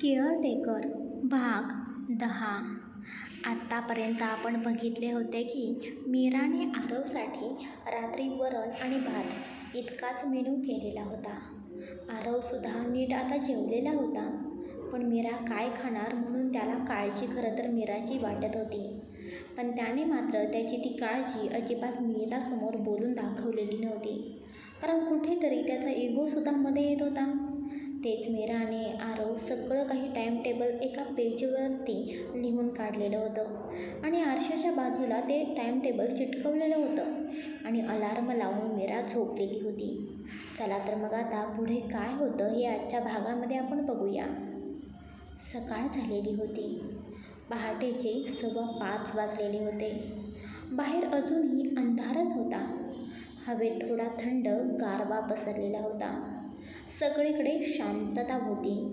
Caretaker भाग दहा. आत्तापर्यंत आपण बघितले होते की मीराने आरवसाठी रात्री वरण आणि भात इतकाच मेनू केलेला होता. आरवसुद्धा नीट आता जेवलेला होता. पण मीरा काय खाणार म्हणून त्याला काळजी खरं तर मीराची वाटत होती. पण त्याने मात्र त्याची ती काळजी अजिबात मीरासमोर बोलून दाखवलेली नव्हती. कारण कुठेतरी त्याचा इगोसुद्धा मध्ये येत होता. तेच मीराने आरव सगळं काही टाईमटेबल एका पेजवरती लिहून काढलेलं होतं. आणि आरशाच्या बाजूला ते टाईमटेबल चिटकवलेलं होतं. आणि अलार्म लावून मीरा झोपलेली होती. चला तर मग आता पुढे काय होतं हे आजच्या भागामध्ये आपण बघूया. सकाळ झालेली होती. पहाटेचे सव्वा पाच वाजलेले होते. बाहेर अजूनही अंधारच होता. हवेत थोडा थंड गारवा पसरलेला होता. सगळीकडे शांतता होती.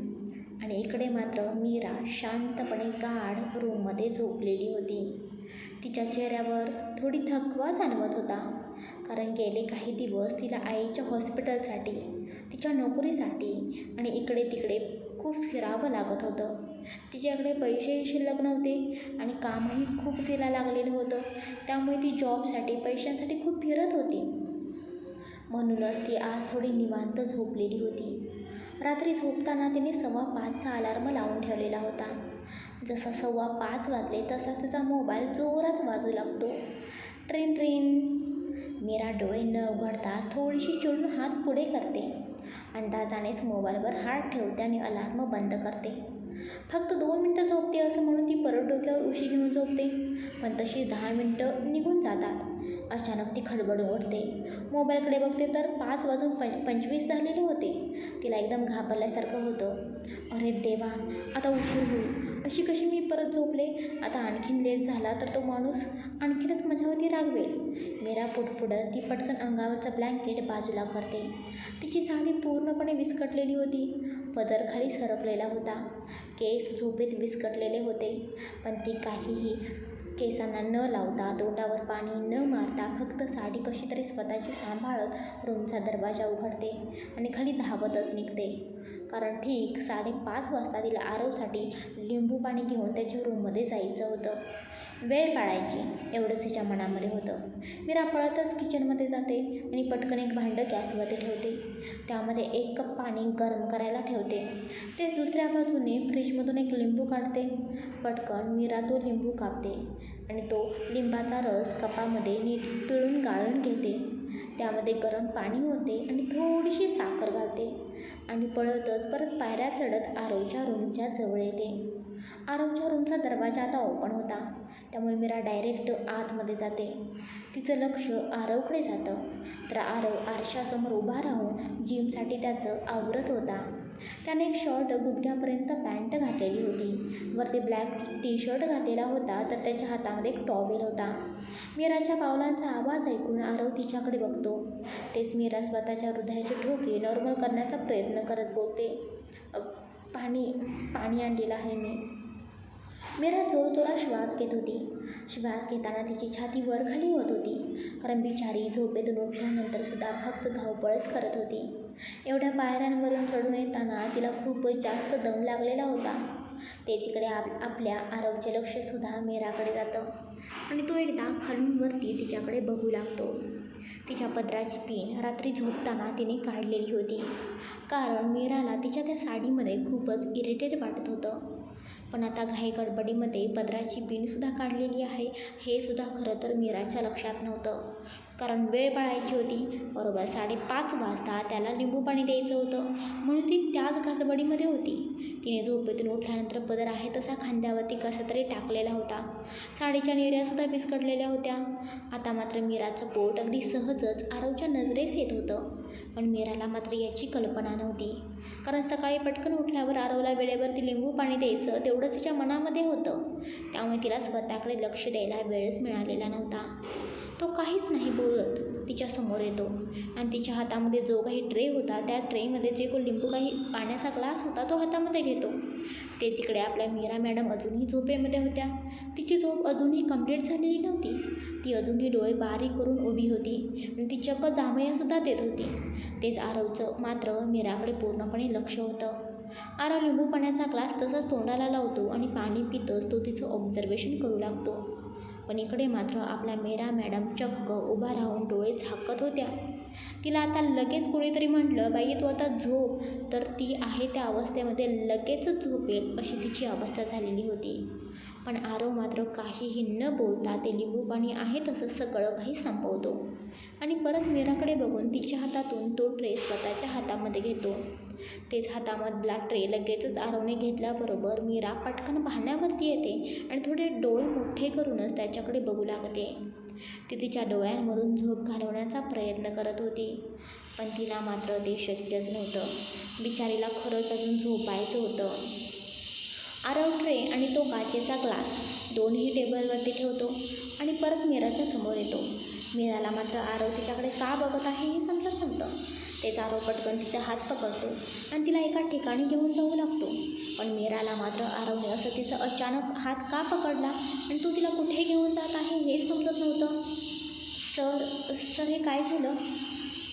आणि इकडे मात्र मीरा शांतपणे गाढ रूममध्ये झोपलेली होती. तिच्या चेहऱ्यावर थोडी थकवा जाणवत होता. कारण गेले काही दिवस तिला आईच्या हॉस्पिटलसाठी तिच्या नोकरीसाठी आणि इकडे तिकडे खूप फिरावं लागत होतं. तिच्याकडे पैसेही शिल्लक नव्हते आणि कामही खूप तिला लागलेलं होतं. त्यामुळे ती जॉबसाठी पैशांसाठी खूप फिरत होती. म्हणूनच ती आज थोडी निवांत झोपलेली होती. रात्री झोपताना तिने सव्वा पाचचा अलार्म लावून ठेवलेला होता. जसा सव्वा पाच वाजले तसा तिचा मोबाईल जोरात वाजू लागतो. Train train. मीरा डोळे न उघडताच थोडीशी चिडून हात पुढे करते. अंदाजानेच मोबाईलवर हात ठेवते आणि अलार्म बंद करते. फक्त दोन मिनटं झोपते असं म्हणून ती परत डोक्यावर उशी घेऊन झोपते. पण तशी दहा मिनटं निघून जातात. अचानक ती खडबडून उठते मोबाईलकडे बघते तर पाच वाजून पं पंचवीस झालेले होते. तिला एकदम घाबरल्यासारखं होतं. अरे देवा आता उशीर होईल. अशी कशी मी परत झोपले? आता आणखीन लेट झाला तर तो माणूस आणखीनच माझ्यावरती रागवेल. मीरा पुटपुडत ती पटकन अंगावरचं ब्लँकेट बाजूला करते. तिची साडी पूर्णपणे विस्कटलेली होती. पदर खाली सरकलेला होता. केस झोपेत विस्कटलेले होते. पण ती काहीही केसांना न लावता तोंडावर पाणी न मारता फक्त साडी कशी तरी स्वतःची सांभाळत रूमचा दरवाजा उघडते आणि खाली धावतच निघते. कारण ठीक साडेपाच वाजता तिला आरवसाठी लिंबू पाणी घेऊन त्याच्या रूममध्ये जायचं होतं. वेळ पाळायची एवढंच तिच्या मनामध्ये होतं. मीरा पळतच किचनमध्ये जाते आणि पटकन एक भांडं गॅसवरती ठेवते. त्यामध्ये एक कप पाणी गरम करायला ठेवते. तेच दुसऱ्या बाजूने फ्रीजमधून एक लिंबू काढते. पटकन मीरा तो लिंबू कापते आणि तो लिंबाचा रस कपामध्ये नीट पिळून गाळून घेते. त्यामध्ये गरम पाणी होते आणि थोडीशी साखर घालते आणि पळतच परत पायऱ्या चढत आरवच्या रूमच्या जवळ येते. आरवच्या रूमचा दरवाजा आता ओपन होता. त्यामुळे मीरा डायरेक्ट आतमध्ये जाते. तिचं लक्ष आरवकडे जातं. तर आरव आरशासमोर उभा राहून जिमसाठी त्याचं आवरत होता. त्याने एक शॉर्ट गुडघ्यापर्यंत पॅन्ट घातलेली होती. वरती ब्लॅक टी शर्ट घातलेला होता तर त्याच्या हातामध्ये एक टॉवेल होता. मीराच्या पावलांचा आवाज ऐकून आरव तिच्याकडे बघतो. तेच मीरा स्वतःच्या हृदयाचे ठोके नॉर्मल करण्याचा प्रयत्न करत बोलते. पाणी पाणी आणलेलं आहे मी. मीरा जोरजोरात श्वास घेत होती श्वास घेताना तिची छाती वर खाली होत होती। कारण बिचारी झोपेतून उठल्यानंतर सुद्धा फक्त धावपळच करत होती. एवढ्या पायऱ्यांवरून चढून येताना तिला खूपच जास्त दम लागलेला होता. तेच इकडे आप आपल्या आरवचे लक्षसुद्धा मीराकडे जातं. आणि तो एकदा खालून वरती तिच्याकडे बघू लागतो. तिच्या पदराची पिन रात्री झोपताना तिने काढलेली होती. कारण मीराला तिच्या त्या साडीमध्ये खूपच इरिटेट वाटत होतं. पण आता घाई गडबडीमध्ये पदराची पिनसुद्धा काढलेली आहे. हे सुद्धा खरं तर मीराच्या लक्षात नव्हतं. कारण वेळ पाळायची होती. बरोबर साडेपाच वाजता त्याला लिंबू पाणी द्यायचं होतं. म्हणून ती त्याच गडबडीमध्ये होती. तिने झोपेतून उठल्यानंतर पदर आहे तसा खांद्यावरती कसा तरी टाकलेला होता. साडीच्या निर्यासुद्धा विस्कटलेल्या होत्या. आता मात्र मीराचं पोट अगदी सहजच आरवच्या नजरेस येत होतं. पण मीराला मात्र याची कल्पना नव्हती. कारण सकाळी पटकन उठल्यावर आरवला वेळेवरती लिंबू पाणी द्यायचं तेवढं तिच्या मनामध्ये होतं. त्यामुळे तिला स्वतःकडे लक्ष द्यायला वेळच मिळालेला नव्हता. तो काहीच नाही बोलत तिच्यासमोर येतो. आणि तिच्या हातामध्ये जो काही ट्रे होता त्या ट्रेमध्ये जे को लिंबू काही पाण्याचा ग्लास होता तो हातामध्ये घेतो. ते तिकडे आपल्या मीरा मॅडम अजूनही झोपेमध्ये होत्या. तिची झोप अजूनही कंप्लीट झालेली नव्हती. ती अजूनही डोळे बारीक करून उभी होती आणि ती चक्क जांभळ्यासुद्धा देत होती. तेच आरवचं मात्र मीराकडे पूर्णपणे लक्ष होतं. आरव लिंबू पाण्याचा ग्लास तसाच तोंडाला लावतो आणि पाणी पितच तो तिचं ऑब्झर्वेशन करू लागतो. पण इकडे मात्र आपल्या मेरा मॅडम चक्क उभा राहून डोळे झाकत होत्या. तिला आता लगेच कोणीतरी म्हटलं बाई तू आता झोप. तर ती आहे त्या अवस्थेमध्ये लगेचच झोपेल अशी तिची अवस्था झालेली होती. पण आरव मात्र काहीही न बोलता ते लिंबू पाणी आहे तसं सगळं काही संपवतो. आणि परत मीराकडे बघून तिच्या हातातून तो ट्रे स्वतःच्या हातामध्ये घेतो. तेच हातामधला ट्रे लगेचच आरवने घेतल्याबरोबर मीरा पटकन भांड्यावरती येते आणि थोडे डोळे मोठे करूनच त्याच्याकडे बघू लागते. ती तिच्या डोळ्यांमधून झोप घालवण्याचा प्रयत्न करत होती पण तिला मात्र ते शक्यच नव्हतं. बिचारीला खरंच अजून झोपायचं होतं. आरव ट्रे आणि तो काचेचा ग्लास. दोन्ही टेबलवरती ठेवतो आणि परत मीराच्या समोर येतो. मीराला मात्र आरव तिच्याकडे का बघत आहे हे समजत नव्हतं. तेच आरव पटकन तिचा हात पकडतो आणि तिला एका ठिकाणी घेऊन जाऊ लागतो. पण मीराला मात्र आरवने असं तिचा अचानक हात का पकडला आणि तू तिला कुठे घेऊन जात आहे हे समजत नव्हतं. सर सर हे काय झालं?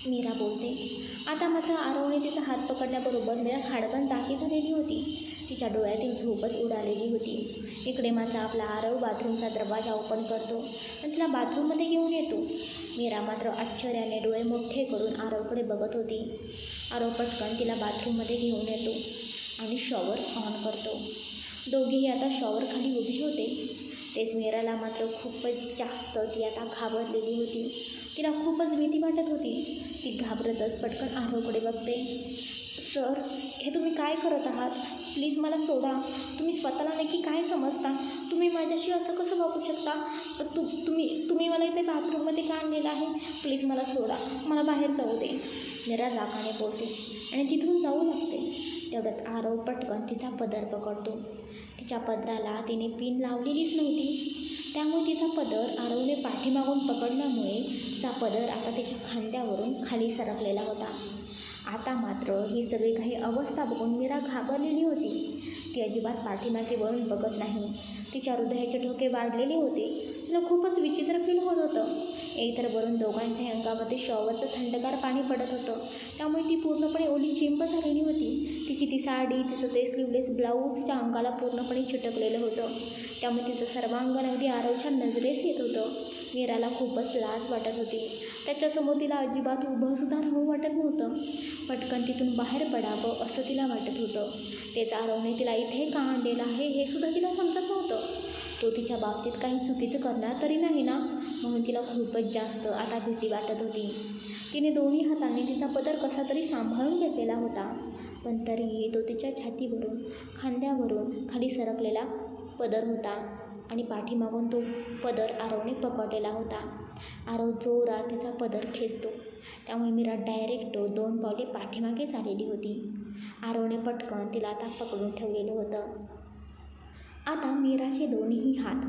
मीरा बोलते. आता मात्र आरवने तिचा हात पकडल्याबरोबर मीरा खाडकन जागी झालेली होती. तिच्या डोळ्यातील झोपच उडालेली होती. इकडे मात्र आपला आरव बाथरूमचा दरवाजा ओपन करतो आणि तिला बाथरूममध्ये घेऊन येतो. मीरा मात्र आश्चर्याने डोळे मोठे करून आरवकडे बघत होती. आरव पटकन तिला बाथरूममध्ये घेऊन येतो आणि शॉवर ऑन करतो. दोघेही आता शॉवरखाली उभी होते. तेच मीराला मात्र खूपच जास्त ती आता घाबरलेली होती. तिला खूपच भीती वाटत होती. ती घाबरतच पटकन आरवकडे बघते. सर हे तुम्ही काय करत आहात? प्लीज मला सोडा. तुम्ही स्वतःला नक्की काय समजता? तुम्ही माझ्याशी असं कसं वागू शकता? तु तुम्ही तुम्ही मला इथे बाथरूममध्ये का आणलेलं आहे? प्लीज मला सोडा. मला बाहेर जाऊ दे. मीरा रागाने बोलते आणि तिथून जाऊ लागते. तेवढ्यात आरव पटकन तिचा पदर पकडतो. तिच्या पदराला तिने पिन लावलेलीच नव्हती. त्यामुळे तिचा पदर आरवने पाठीमागून पकडल्यामुळे तिचा पदर आता तिच्या खांद्यावरून खाली सरकलेला होता. आता मात्र ही सगळी काही अवस्था बघून मीरा घाबरलेली होती. ती अजिबात पाठीमागे वळून बघत नाही. तिच्या हृदयाचे ठोके वाढलेले होते. तिला खूपच विचित्र फील होत होतं. एकतर वरून दोघांच्या अंगामध्ये शॉवरचं थंडगार पाणी पडत होतं. त्यामुळे ती पूर्णपणे ओली चिंब झालेली होती. तिची ती साडी तिचं ते स्लीवलेस ब्लाऊज तिच्या अंगाला पूर्णपणे चिटकलेलं होतं. त्यामुळे तिचं सर्वांगण अगदी आरवच्या नजरेस येत होतं. मीराला खूपच लाज वाटत होती. त्याच्यासमोर तिला अजिबात उभंसुद्धा राहू वाटत नव्हतं. पटकन तिथून बाहेर पडावं असं तिला वाटत होतं. तेच आरवने तिला इथे का आणलेलं आहे हे सुद्धा तिला समजत नव्हतं. तो तिच्या बाबतीत काही चुकीचं करणार तरी नाही ना? म्हणून तिला खूपच जास्त आता भीती वाटत होती. तिने दोन्ही हाताने तिचा पदर कसा तरी सांभाळून घेतलेला होता. पण तरीही तो तिच्या छातीवरून खांद्यावरून खाली सरकलेला पदर होता आणि पाठीमागून तो पदर आरवने पकडलेला होता. आरव जोरात तिचा पदर खेचतो. त्यामुळे मीरा डायरेक्ट दोन पावले पाठीमागे झालेली होती. आरवने पटकन तिला आता पकडून ठेवलेलं होतं. आता मीराचे दोन्ही हात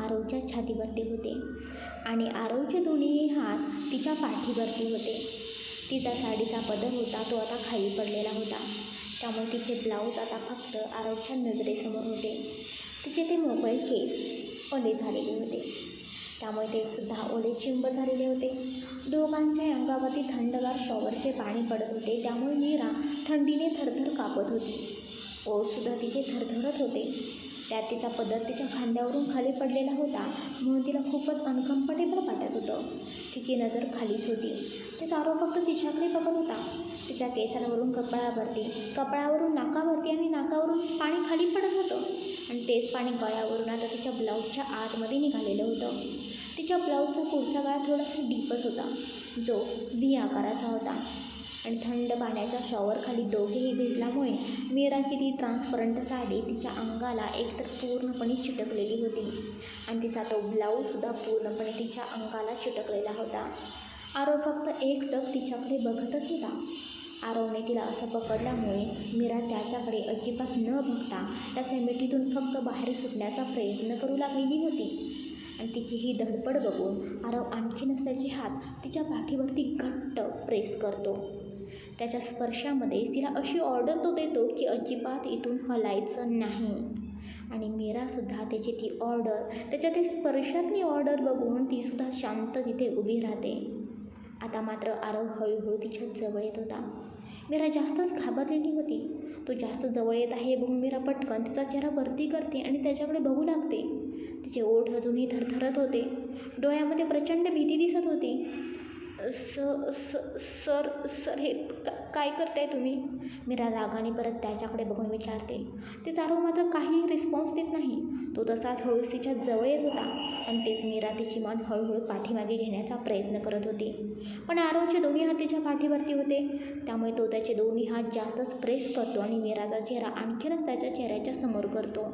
आरवच्या छातीवरती होते आणि आरवचे दोन्ही हात तिच्या पाठीवरती होते. तिचा साडीचा पदर होता तो आता खाली पडलेला होता. त्यामुळे तिचे ब्लाऊज आता फक्त आरवच्या नजरेसमोर होते. तिचे ते मोकळे केस ओले झालेले होते. त्यामुळे ते सुद्धा ओले चिंब झालेले होते. दोघांच्या अंगावरती थंडगार शॉवरचे पाणी पडत होते. त्यामुळे मीरा थंडीने थरथर कापत होती. ओसुद्धा तिचे थरथरत होते. त्यात तिचा पदर तिच्या खांद्यावरून खाली पडलेला होता. म्हणून तिला खूपच अनकम्फर्टेबल वाटत होतं. तिची नजर खालीच होती. ते चारो फक्त तिच्याकडे बघत होता. तिच्या केसांवरून कपाळावरती कपाळावरून नाकावरती आणि नाकावरून पाणी खाली पडत होतं. आणि तेच पाणी गळ्यावरून आता तिच्या ब्लाऊजच्या आतमध्ये निघालेलं होतं. तिच्या ब्लाऊजचा पुढचा गळा थोडासा डीपच होता. जो व्ही आकाराचा होता. आणि थंड पाण्याच्या शॉवरखाली दोघेही भिजल्यामुळे मीराची ती ट्रान्सपरंट साडी तिच्या अंगाला एकतर पूर्णपणे चिटकलेली होती. आणि तिचा तो ब्लाऊजसुद्धा पूर्णपणे तिच्या अंगाला चिटकलेला होता. आरो फक्त एक टक तिच्याकडे बघतच होता. आरवने तिला असं पकडल्यामुळे मीरा त्याच्याकडे अजिबात न बघता त्याच्या मिठीतून फक्त बाहेर सुटण्याचा प्रयत्न करू लागलेली होती. आणि तिची ही धडपड बघून आरव आणखी नसल्याचे हात तिच्या पाठीवरती घट्ट प्रेस करतो. त्याच्या स्पर्शामध्ये तिला अशी ऑर्डर तो देतो की अजिबात इथून हलायचं नाही. आणि मीरासुद्धा त्याची ती ऑर्डर त्याच्या ते स्पर्शातली ऑर्डर बघून तीसुद्धा शांत तिथे उभी राहते. आता मात्र आरव हळूहळू तिच्या जवळ येत होता. मीरा जास्तच घाबरलेली होती. तो जास्त जवळ येत आहे हे बघून मीरा पटकन तिचा चेहरा वरती करते आणि त्याच्याकडे बघू लागते. तिचे ओठ अजूनही थरथरत होते. डोळ्यामध्ये प्रचंड भीती दिसत होती. स स सर सर हे का काय करताय तुम्ही? मीरा रागाने परत त्याच्याकडे बघून विचारते. ते चारू मात्र काही रिस्पॉन्स देत नाही. तो तसाच हळूच तिच्या जवळ येत होता आणि तेच मीरा तिची मान हळूहळू पाठीमागे घेण्याचा प्रयत्न करत होती. पण आरवचे दोन्ही हात तिच्या पाठीवरती होते. त्यामुळे तो त्याचे दोन्ही हात जास्तच प्रेस करतो आणि मीराचा चेहरा आणखीनच त्याच्या चेहऱ्याच्या समोर करतो.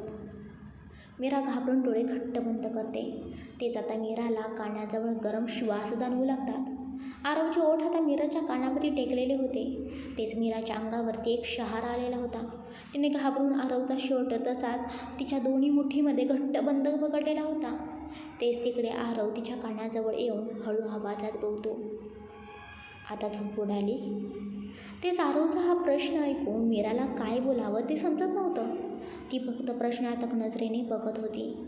मीरा घाबरून डोळे घट्ट बंद करते. तेच आता मीराला कानाजवळ गरम श्वास जाणवू लागतात. आरवचे ओठ आता मीराच्या कानामध्ये टेकलेले होते. तेच मीराच्या अंगावरती एक शहारा आलेला होता. तिने घाबरून आरवचा शर्ट तसाच तिच्या दोन्ही मुठीमध्ये घट्ट बंद पकडलेला होता. तेच तिकडे आरव तिच्या कानाजवळ येऊन हळू आवाजात बोलतो. आता झोप उडाली तेच आरवचा हा प्रश्न ऐकून मीराला काय बोलावं ते समजत नव्हतं. ती फक्त प्रश्नार्थक नजरेने बघत होती.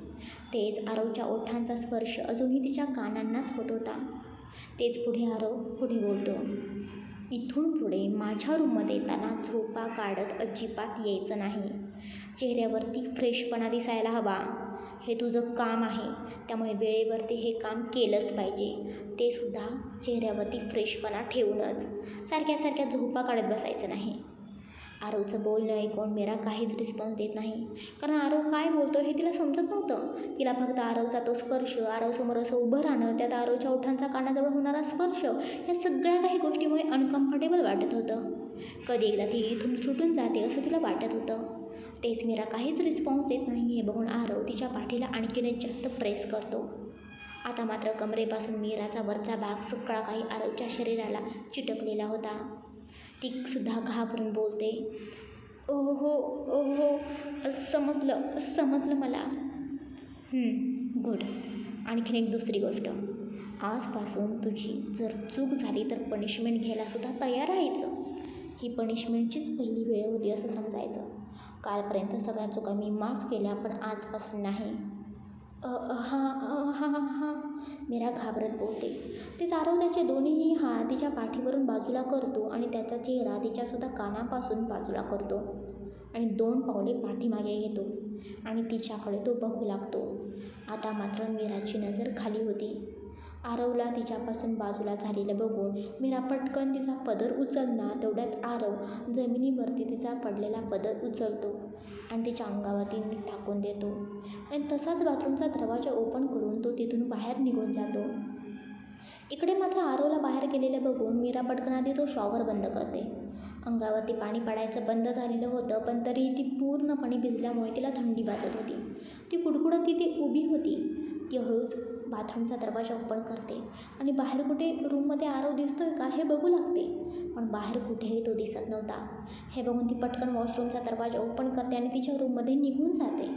तेच आरवच्या ओठांचा स्पर्श अजूनही तिच्या कानांनाच होत होता. तेच पुढे आरव पुढे बोलतो. इथून पुढे माझ्या रूममध्ये येताना झोपा काढत अजिबात यायचं नाही. चेहऱ्यावरती फ्रेशपणा दिसायला हवा. हे तुझं काम आहे. त्यामुळे वेळेवरती हे काम केलंच पाहिजे. ते सुद्धा चेहऱ्यावरती फ्रेशपणा ठेवूनच. सारख्या सारख्या झोपा काढत बसायचं नाही. आरवचं बोलणं ऐकून मीरा काहीच रिस्पॉन्स देत नाही. कारण आरव काय बोलतो हे तिला समजत नव्हतं. तिला फक्त आरवचा तो स्पर्श आरवसमोर असं उभं राहणं त्यात आरवच्या ओठांचा कानाजवळ होणारा स्पर्श या सगळ्या काही गोष्टीमुळे अनकम्फर्टेबल वाटत होतं. कधी एकदा ती इथून सुटून जाते असं तिला वाटत होतं. तेच मीरा काहीच रिस्पॉन्स देत नाही हे बघून आरव तिच्या पाठीला आणखीनच जास्त प्रेस करतो. आता मात्र कमरेपासून मीराचा वरचा भाग सगळा काही आरवच्या शरीराला चिटकलेला होता. तीसुद्धा घाबरून बोलते. ओ हो ओ हो समजलं समजलं मला. गुड आणखीन एक दुसरी गोष्ट. आजपासून तुझी जर चूक झाली तर पनिशमेंट घ्यायलासुद्धा तयार राहायचं. ही पनिशमेंटचीच पहिली वेळ होती असं समजायचं. कालपर्यंत सगळ्या चुका मी माफ केल्या पण आजपासून नाही. हां हां हां हां. मीरा घाबरत बोलते. ते चारव त्याचे दोन्हीही हात तिच्या पाठीवरून बाजूला करतो आणि त्याचा चेहरा तिच्यासुद्धा कानापासून बाजूला करतो आणि दोन पावले पाठीमागे घेतो आणि तिच्याकडे तो बघू लागतो. आता मात्र मीराची नजर खाली होती. आरवला तिच्यापासून बाजूला झालेलं बघून मीरा पटकन तिचा पदर उचलणार तेवढ्यात आरव जमिनीवरती तिचा पडलेला पदर उचलतो. आणि तिच्या अंगावरती मीठ टाकून देतो. आणि तसाच बाथरूमचा दरवाजा ओपन करून तो तिथून बाहेर निघून जातो. इकडे मात्र आरवला बाहेर गेलेलं बघून मीरा पटकन आधी तो शॉवर बंद करते. अंगावरती पाणी पडायचं बंद झालेलं होतं पण तरीही ती पूर्णपणे भिजल्यामुळे तिला थंडी वाजत होती. ती कुडकुडत तिथे उभी होती. ती हळूच बाथरूमचा दरवाजा ओपन करते आणि बाहेर कुठे रूममध्ये आरव दिसतोय का हे बघू लागते. पण बाहेर कुठेही तो दिसत नव्हता. हे बघून ती पटकन वॉशरूमचा दरवाजा ओपन करते आणि तिच्या रूममध्ये निघून जाते.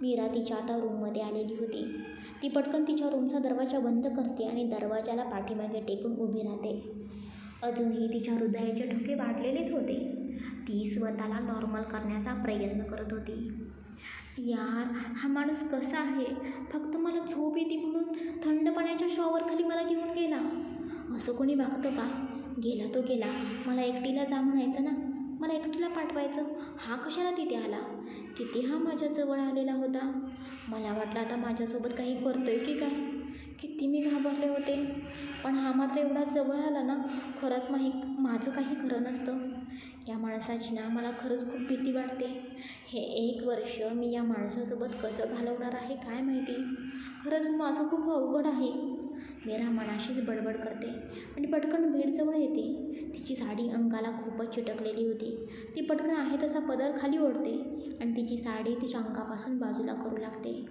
मीरा तिच्या आता रूममध्ये आलेली होती. ती पटकन तिच्या रूमचा दरवाजा बंद करते आणि दरवाजाला पाठीमागे टेकून उभी राहते. अजूनही तिच्या हृदयाचे ठोके वाढलेलेच होते. ती स्वतःला नॉर्मल करण्याचा प्रयत्न करत होती. यार हा माणूस कसा आहे? फक्त मला झोप येते म्हणून थंड पाण्याच्या शॉवरखाली मला घेऊन गेला. असं कोणी वागतं का? गेला तो गेला. मला एकटीला जा म्हणायचं ना? मला एकटीला पाठवायचं? हा कशाला तिथे आला? किती हा माझ्याजवळ आलेला होता? मला वाटलं आता माझ्यासोबत काही करतो आहे की काय? किती मी घाबरले होते. पण हा मात्र एवढा जवळ आला ना खरंच माही माझं काही खरं नसतं. या माणसाची ना मला खरंच खूप भीती वाटते. हे एक वर्ष मी या माणसासोबत कसं घालवणार आहे काय माहिती? खरंच माझं खूप अवघड आहे. मी मनाशीच बडबड करते आणि पटकन बेडजवळ येते. तिची साडी अंगाला खूपच चिटकलेली होती. ती पटकन आहे तसा पदर खाली ओढते आणि तिची साडी तिच्या अंगापासून बाजूला करू लागते.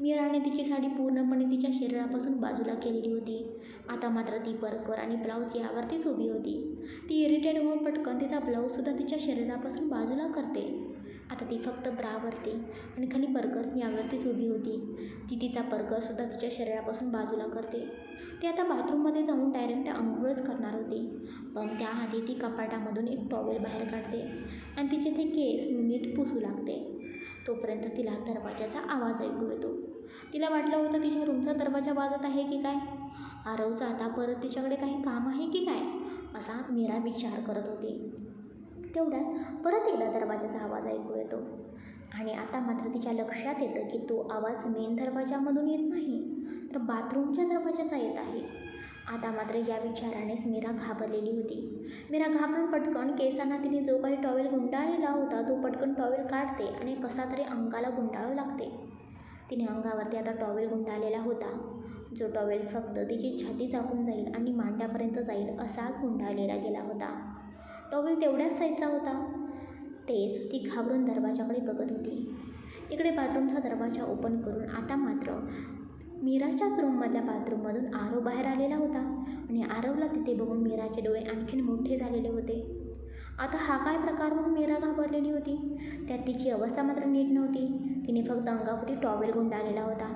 मीराने तिची साडी पूर्णपणे तिच्या शरीरापासून बाजूला केलेली होती. आता मात्र ती परकर आणि ब्लाऊज यावरतीच उभी होती. ती इरिटेड होऊन पटकन तिचा ब्लाऊजसुद्धा तिच्या शरीरापासून बाजूला करते. आता ती फक्त ब्रावरती आणि खाली परकर यावरतीच उभी होती. ती तिचा परकरसुद्धा तिच्या शरीरापासून बाजूला करते. ती आता बाथरूममध्ये जाऊन डायरेक्ट अंघोळच करणार होती. पण त्याआधी ती कपाटामधून एक टॉवेल बाहेर काढते आणि तिचे ते केस नीट पुसू लागते. तोपर्यंत तिला दरवाजाचा आवाज ऐकू येतो. तिला वाटलं होतं तिच्या रूमचा दरवाजा वाजत आहे की काय? आरवचं आता परत तिच्याकडे काही काम आहे की काय? असा मीरा विचार करत होती. तेवढ्यात परत एकदा दरवाजाचा आवाज ऐकू येतो. आणि आता मात्र तिच्या लक्षात येतं की तो आवाज मेन दरवाजामधून येत नाही तर बाथरूमच्या दरवाजाचा येत आहे. आता मात्र या विचारानेच मीरा घाबरलेली होती. मीरा घाबरून पटकन केसांना तिने जो काही टॉवेल गुंडाळलेला होता तो पटकन टॉवेल काढते आणि कसा तरी अंगाला गुंडाळू लागते. तिने अंगावरती आता टॉवेल गुंडाळलेला होता. जो टॉवेल फक्त तिची छाती झाकून जाईल आणि मांड्यापर्यंत जाईल असाच गुंडाळलेला गेला होता. टॉवेल तेवढ्याच साईजचा होता. तेच ती घाबरून दरवाजाकडे बघत होती. इकडे बाथरूमचा दरवाजा ओपन करून आता मात्र मीराच्याच रूममधल्या बाथरूममधून आरव बाहेर आलेला होता आणि आरवला तिथे बघून मीराचे डोळे आणखीन मोठे झालेले होते. आता हा काय प्रकार म्हणून मीरा घाबरलेली होती? त्यात तिची अवस्था मात्र नीट नव्हती. तिने फक्त अंगावरती टॉवेल गुंडाळलेला होता.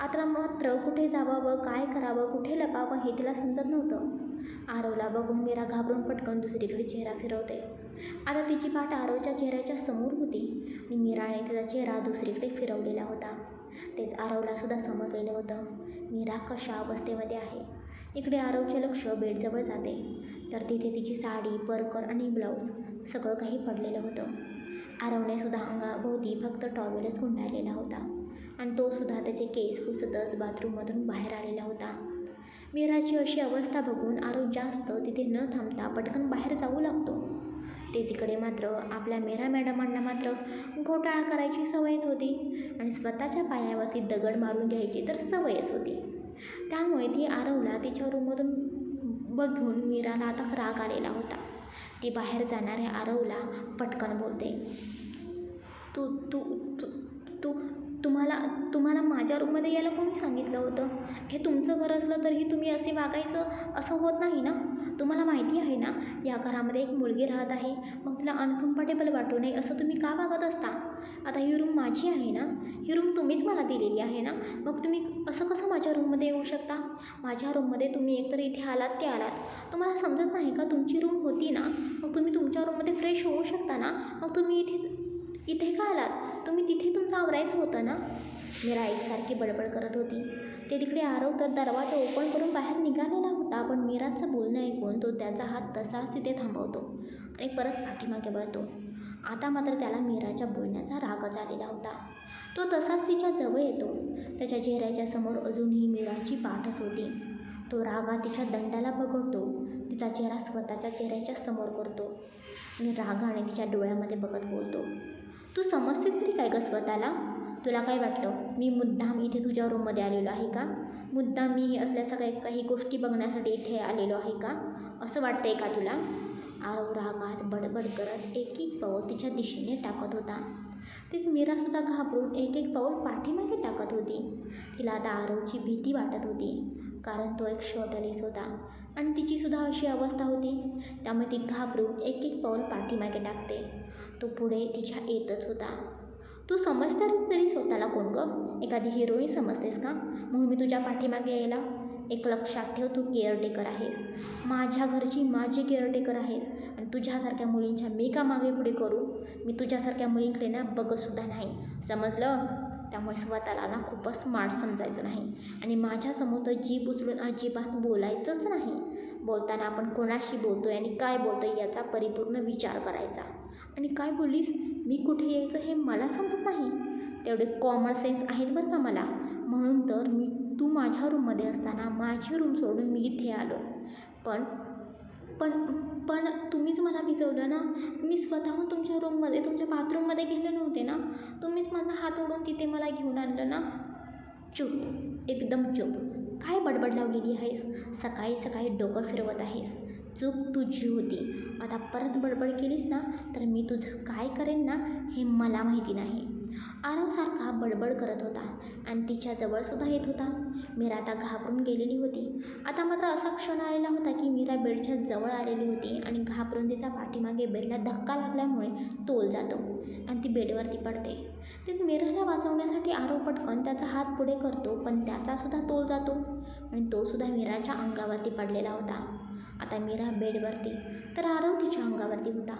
आता मात्र कुठे जावावं काय करावं कुठे लपावं हे तिला समजत नव्हतं. आरवला बघून मीरा घाबरून पटकन दुसरीकडे चेहरा फिरवते. आता तिची पाठ आरवच्या चेहऱ्याच्या समोर होती आणि मीराने तिचा चेहरा दुसरीकडे फिरवलेला होता. तेच आरवलासुद्धा समजलेलं होतं. मी कशा अवस्थेमध्ये आहे. इकडे आरवचे लक्ष बेडजवळ जाते. तर तिथे तिची साडी परकर आणि ब्लाऊज सगळं काही पडलेलं होतं. आरवने सुद्धा अंगाभोवती फक्त टॉवेलच गुंडाळलेला होता. आणि तो सुद्धा त्याचे केस पुसतच बाथरूममधून बाहेर आलेला होता. मीराची अशी अवस्था बघून आरव जास्त तिथे न थांबता पटकन बाहेर जाऊ लागतो. तेच मात्र आपल्या मीरा मॅडमांना मात्र घोटाळा करायची सवयच होती आणि स्वतःच्या पायावरती दगड मारून घ्यायची तर सवयच होती. त्यामुळे ती आरवला तिच्या रूममधून बघून मीराला आता राग आलेला होता. ती बाहेर जाणाऱ्या आरवला पटकन बोलते तू तू तू तू तुम्हाला तुम्हाला माझ्या रूममध्ये यायला कोणी सांगितलं होतं? हे तुमचं घर असलं तरीही तुम्ही असे वागायचं असं होत नाही ना? तुम्हाला माहिती आहे ना? या घरामध्ये एक मुलगी राहत आहे. मग तिला अनकम्फर्टेबल वाटू नये असं तुम्ही का वागत असता? आता ही रूम माझी आहे ना? ही रूम तुम्हीच मला दिलेली आहे ना? मग तुम्ही असं कसं माझ्या रूममध्ये येऊ शकता? माझ्या रूममध्ये तुम्ही एकतर इथे आलात ते आलात. तुम्हाला समजत नाही का? तुमची रूम होती ना? मग तुम्ही तुमच्या रूममध्ये फ्रेश होऊ शकता ना? मग तुम्ही इथे इथे का आलात? तुम्ही तिथे तुमचं आवरायचं होतं ना? मीरा एकसारखी बडबड करत होती. ते तिकडे आरव तर दरवाजा ओपन करून बाहेर निघालेला होता. पण मीराचं बोलणं ऐकून तो त्याचा हात तसाच तिथे थांबवतो आणि परत पाठीमागे वळतो. आता मात्र त्याला मीराच्या बोलण्याचा रागच आलेला होता. तो तसाच तिच्या जवळ येतो. त्याच्या चेहऱ्याच्या समोर अजूनही मीराची पाठच होती. तो रागा तिच्या दंडाला पकडतो तिचा चेहरा स्वतःच्या चेहऱ्याच्या समोर करतो आणि रागाने तिच्या डोळ्यामध्ये बघत बोलतो. तू समजते तरी काय गं स्वतःला? तुला काय वाटलं? मी मुद्दाम इथे तुझ्या रूममध्ये आलेलो आहे का? मुद्दाम मी हे असल्या सगळ्या काही गोष्टी बघण्यासाठी इथे आलेलो आहे का? असं वाटतंय का तुला? आरव रागात बडबड करत एक एक पाऊल तिच्या दिशेने टाकत होता. तीच मीरासुद्धा घाबरून एक एक पाऊल पाठीमागे टाकत होती. तिला आता आरवची भीती वाटत होती कारण तो एक शॉर्टलेस होता आणि तिचीसुद्धा अशी अवस्था होती. त्यामुळे ती घाबरून एक एक पाऊल पाठीमागे टाकते. तो पुढे तिच्या येतच होता. तू समजते तरी स्वतःला कोण गं? एखादी हिरोईन समजतेस का? म्हणून मी तुझ्या पाठीमागे यायला. एक लक्षात ठेव तू केअरटेकर आहेस. माझ्या घरची माझी केअरटेकर आहेस. आणि तुझ्यासारख्या मुलींच्या मी का मागे पुढे करू? मी तुझ्यासारख्या मुलींकडे ना बघतसुद्धा नाही. समजलं? त्यामुळे स्वतःला ना खूपच स्मार्ट समजायचं नाही. आणि माझ्यासमोर तर जीभ उचलून अजिबात बोलायचंच नाही. बोलताना आपण कोणाशी बोलतो आहे आणि काय बोलतो आहे याचा परिपूर्ण विचार करायचा. आणि काय बोललीस? मी कुठे यायचं हे मला समजत नाही. तेवढे कॉमन सेन्स आहेत बरं का मला. म्हणून तर मी तू माझ्या रूममध्ये असताना माझी रूम सोडून मी इथे आलो. पण पण पण तुम्हीच मला भिजवलं ना? मी स्वतःहून तुमच्या रूममध्ये तुमच्या बाथरूममध्ये गेले नव्हते ना? तुम्हीच माझा हात ओढून तिथे मला घेऊन आणलं ना? चूप एकदम चूप. काय बडबड लावलेली आहेस? सकाळी सकाळी डोकं फिरवत आहेस. चूक तुझी होती. आता परत बडबड केलीस ना तर मी तुझं काय करेन ना हे मला माहिती नाही. आरवसारखा बडबड करत होता आणि तिच्याजवळसुद्धा येत होता. मीरा आता घाबरून गेलेली होती. आता मात्र असा क्षण आलेला होता की मीरा बेडच्या जवळ आलेली होती आणि घाबरून तिचा पाठीमागे बेडला धक्का लागल्यामुळे तोल जातो आणि ती बेडवरती पडते. तेच मीराला वाचवण्यासाठी आरव पटकन त्याचा हात पुढे करतो पण त्याचासुद्धा तोल जातो. आणि तोसुद्धा मीराच्या अंगावरती पडलेला होता. आता मीरा बेडवरती. तर आरव तिच्या अंगावरती होता.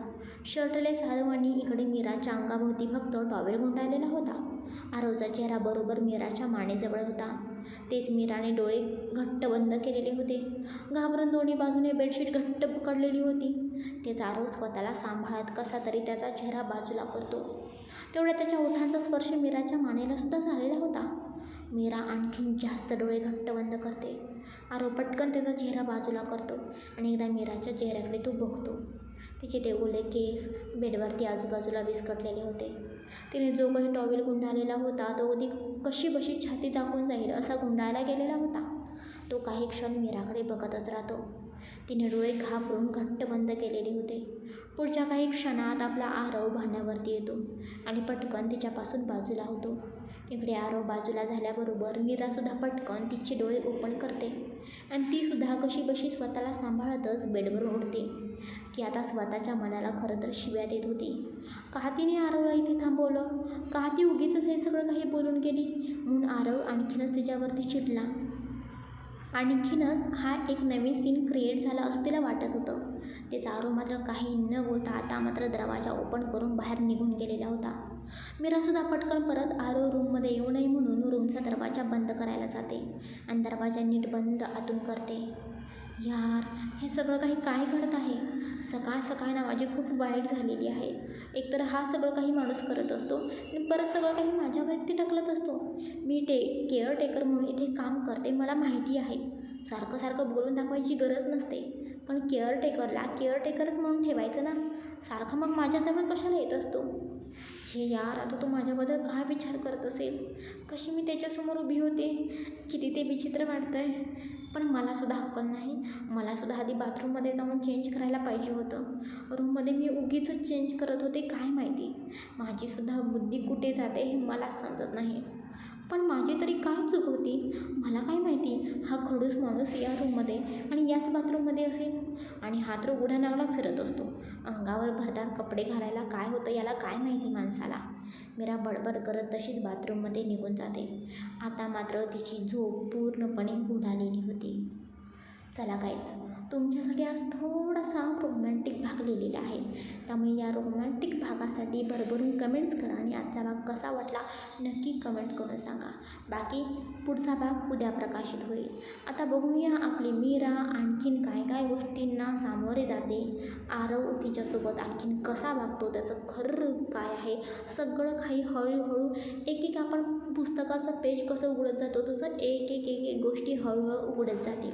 शर्टलेस आरवानी इकडे मीराच्या अंगाभोवती फक्त टॉवेल गुंडाळलेला होता. आरवचा चेहरा बरोबर मीराच्या मानेजवळ होता. तेच मीराने डोळे घट्ट बंद केलेले होते. घाबरून दोन्ही बाजूने बेडशीट घट्ट पकडलेली होती. त्याचा आरव स्वतःला सांभाळत कसा तरी त्याचा चेहरा बाजूला करतो. तेवढ्या त्याच्या ओठांचा स्पर्श मीराच्या मानेला सुद्धा झालेला होता. मीरा आणखीन जास्त डोळे घट्ट बंद करते. आरव पटकन त्याचा चेहरा बाजूला करतो आणि एकदा मीराच्या चेहऱ्याकडे तो बघतो. तिचे ते ओले केस बेडवरती आजूबाजूला विस्कटलेले होते. तिने जो काही टॉवेल गुंडाळलेला होता तो अगदी कशी बशी छाती झाकून जाईल असा गुंडाळला गेलेला होता. तो काही क्षण मीराकडे बघतच राहतो. तिने डोळे घाबरून घट्ट बंद केलेले होते. पुढच्या काही क्षणात आपला आरव भाण्यावरती येतो आणि पटकन तिच्यापासून बाजूला होतो. इकडे आरव बाजूला झाल्याबरोबर मीरासुद्धा पटकन तिचे डोळे ओपन करते. आणि तीसुद्धा कशी बशी स्वतःला सांभाळतच बेडवर उठते की आता स्वतःच्या मनाला खरं तर शिव्या देत होती. का तिने आरवला इथे थांबवलं? का ती उगीच हे सगळं काही बोलून गेली? म्हणून आरव आणखीनच तिच्यावरती चिडला. आणखीनच हा एक नवीन सीन क्रिएट झाला असं तिला वाटत होतं. त्याचा चारू मात्र काही न बोलता आता मात्र दरवाजा ओपन करून बाहेर निघून गेलेला होता. मीरासुद्धा पटकन परत आरो रूममध्ये येऊ नये म्हणून रूमचा दरवाजा बंद करायला जाते आणि दरवाजा नीट बंद आतून करते. यार हे सगळं काही काय घडत आहे? सकाळ सकाळ ना माझी खूप वाईट झालेली आहे. एकतर हा सगळं काही माणूस करत असतो आणि परत सगळं काही माझ्यावरती ढकलत असतो. मी टे केअरटेकर म्हणून इथे काम करते मला माहिती आहे. सारखं सारखं बोलून दाखवायची गरज नसते. पण केअरटेकरला केअरटेकरच म्हणून ठेवायचं ना? सारखं मग माझ्याजवळ कशाला येत असतो? छे यार आता तो माझ्याबद्दल काय विचार करत असेल? कशी मी त्याच्यासमोर उभी होते? किती ते विचित्र वाटतं आहे पण मलासुद्धा अक्कल नाही. मलासुद्धा आधी बाथरूममध्ये जाऊन चेंज करायला पाहिजे होतं. रूममध्ये मी उगीच चेंज करत होते काय माहिती? माझीसुद्धा बुद्धी कुठे जाते हे मला समजत नाही. पण माझी तरी काय चूक होती? मला काय माहिती? हा खडूस माणूस या रूममध्ये आणि याच बाथरूममध्ये असेल. आणि हा तर उघड्यानाला फिरत असतो. अंगावर भरदार कपडे घालायला काय होतं याला काय माहिती माणसाला? मीरा बडबड करत तशीच बाथरूममध्ये निघून जाते. आता मात्र तिची झोप पूर्णपणे बुडालेली होती. चला काहीच तुमच्यासाठी आज थोडासा रोमॅन्टिक भाग लिहिलेला आहे. त्यामुळे या रोमॅन्टिक भागासाठी भरभरून कमेंट्स करा आणि आजचा भाग कसा वाटला नक्की कमेंट्स करून सांगा. बाकी पुढचा भाग उद्या प्रकाशित होईल. आता बघूया आपली मीरा आणखीन काय काय गोष्टींना सामोरे जाते. आरव तिच्यासोबत आणखीन कसा वागतो त्याचं खरं काय आहे सगळं काही हळूहळू एक एक आपण पुस्तकाचं पेज कसं उघडत जातो तसं एक एक एक एक गोष्टी हळूहळू उघडत जातील.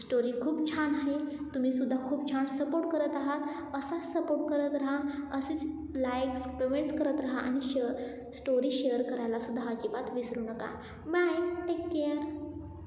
स्टोरी खूप छान आहे. तुम्हीसुद्धा खूप छान सपोर्ट करत आहात. असाच सपोर्ट करत राहा. असेच लाईक्स कमेंट्स करत राहा आणि शेअर स्टोरी शेअर करायलासुद्धा अजिबात विसरू नका. Bye take care